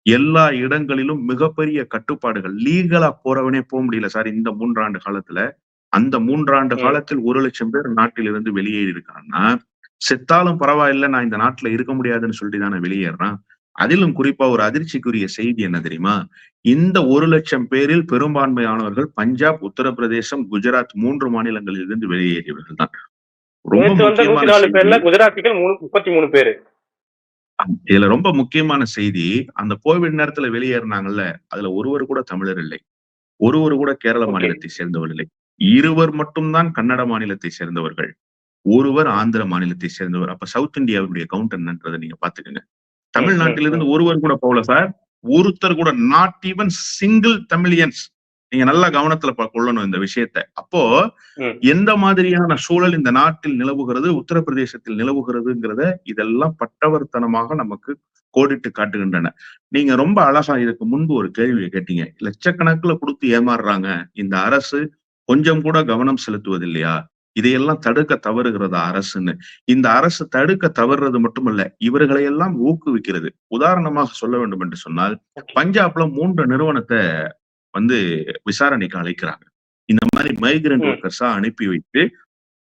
எல்லா இடங்களிலும் மிகப்பெரிய கட்டுப்பாடுகள். லீகலா போறவனே போக முடியல சார் இந்த மூன்றாண்டு காலத்துல. அந்த மூன்றாண்டு. காலத்தில் ஒரு லட்சம் பேர் நாட்டில் இருந்து வெளியேறி இருக்காங்கன்னா செத்தாலும் பரவாயில்ல நான் இந்த நாட்டுல இருக்க முடியாதுன்னு சொல்லிட்டு தானே வெளியேறான் அதிலும் குறிப்பா ஒரு அதிர்ச்சிக்குரிய செய்தி என்ன தெரியுமா? இந்த ஒரு லட்சம் பேரில் பெரும்பான்மையானவர்கள் பஞ்சாப் உத்தரப்பிரதேசம் குஜராத் மூன்று மாநிலங்களில் இருந்து வெளியேறியவர்கள் தான். இதுல ரொம்ப முக்கியமான செய்தி அந்த கோவிட் நேரத்துல வெளியேறினாங்கல்ல அதுல ஒருவர் கூட தமிழர் இல்லை. ஒருவர் கூட கேரள. மாநிலத்தை சேர்ந்தவர் இல்லை. இருவர் மட்டும்தான் கன்னட மாநிலத்தை சேர்ந்தவர்கள். ஒருவர் ஆந்திர மாநிலத்தை சேர்ந்தவர். அப்ப சவுத் இந்தியாவுடைய கவுண்ட் என்னன்றதை நீங்க பாத்துக்கோங்க தமிழ்நாட்டிலிருந்து ஒருவர் கூட போகல சார். ஒருத்தர் கூட நாட் ஈவன் சிங்கிள் தமிழியன்ஸ். நீங்க நல்லா கவனத்துல கொள்ளணும் இந்த விஷயத்த. அப்போ. எந்த மாதிரியான சூழல் இந்த நாட்டில் நிலவுகிறது உத்தரப்பிரதேசத்தில் நிலவுகிறதுங்கிறத இதெல்லாம் பட்டவர்த்தனமாக நமக்கு கோடிட்டு காட்டுகின்றன. நீங்க ரொம்ப அழகா இதுக்கு முன்பு ஒரு கேள்வியை கேட்டீங்க. லட்சக்கணக்குல கொடுத்து ஏமாறுறாங்க. இந்த அரசு கொஞ்சம் கூட கவனம் செலுத்துவதில்லையா? இதையெல்லாம் தடுக்க தவறுகிறதா அரசுன்னு. இந்த அரசு தடுக்க தவறுறது மட்டுமல்ல இவர்களை எல்லாம் ஊக்குவிக்கிறது. உதாரணமாக சொல்ல வேண்டும் என்று சொன்னால் பஞ்சாப்ல மூன்று நிறுவனத்தை வந்து விசாரணைக்கு அழைக்கிறாங்க. இந்த மாதிரி மைக்ரண்ட். ஒர்க்கர்ஸா அனுப்பி வைத்து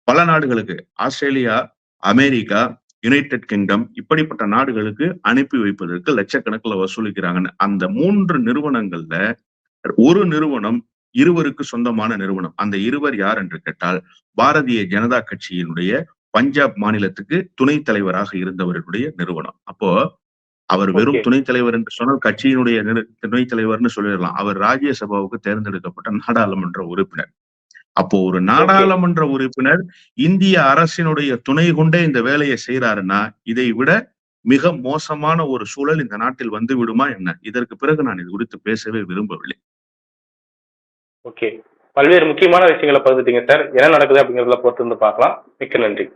பல நாடுகளுக்கு ஆஸ்திரேலியா அமெரிக்கா யுனைடெட் கிங்டம் இப்படிப்பட்ட நாடுகளுக்கு அனுப்பி வைப்பதற்கு லட்சக்கணக்கில் வசூலிக்கிறாங்கன்னு. அந்த மூன்று நிறுவனங்கள்ல ஒரு நிறுவனம் இருவருக்கு சொந்தமான நிறுவனம். அந்த இருவர் யார் என்று கேட்டால் பாரதிய ஜனதா கட்சியினுடைய பஞ்சாப் மாநிலத்துக்கு துணைத் தலைவராக இருந்தவர்களுடைய நிறுவனம். அப்போ அவர் வெறும். துணைத் தலைவர் என்று சொன்னால் கட்சியினுடைய துணைத் தலைவர்னு சொல்லிடலாம். அவர் ராஜ்யசபாவுக்கு தேர்ந்தெடுக்கப்பட்ட நாடாளுமன்ற உறுப்பினர். அப்போ ஒரு நாடாளுமன்ற உறுப்பினர் இந்திய அரசினுடைய துணை கொண்டே இந்த வேலையை செய்யறாருன்னா இதை விட மிக மோசமான ஒரு சூழல் இந்த நாட்டில் வந்து விடுமா என்ன? இதற்கு பிறகு நான் இது குறித்து பேசவே விரும்பவில்லை. ஓகே. பல்வேறு முக்கியமான விஷயங்களை பகிர்ந்துட்டீங்க சார். என்ன நடக்குது அப்படிங்கறதுல பொறுத்து வந்து பார்க்கலாம். மிக்க நன்றி.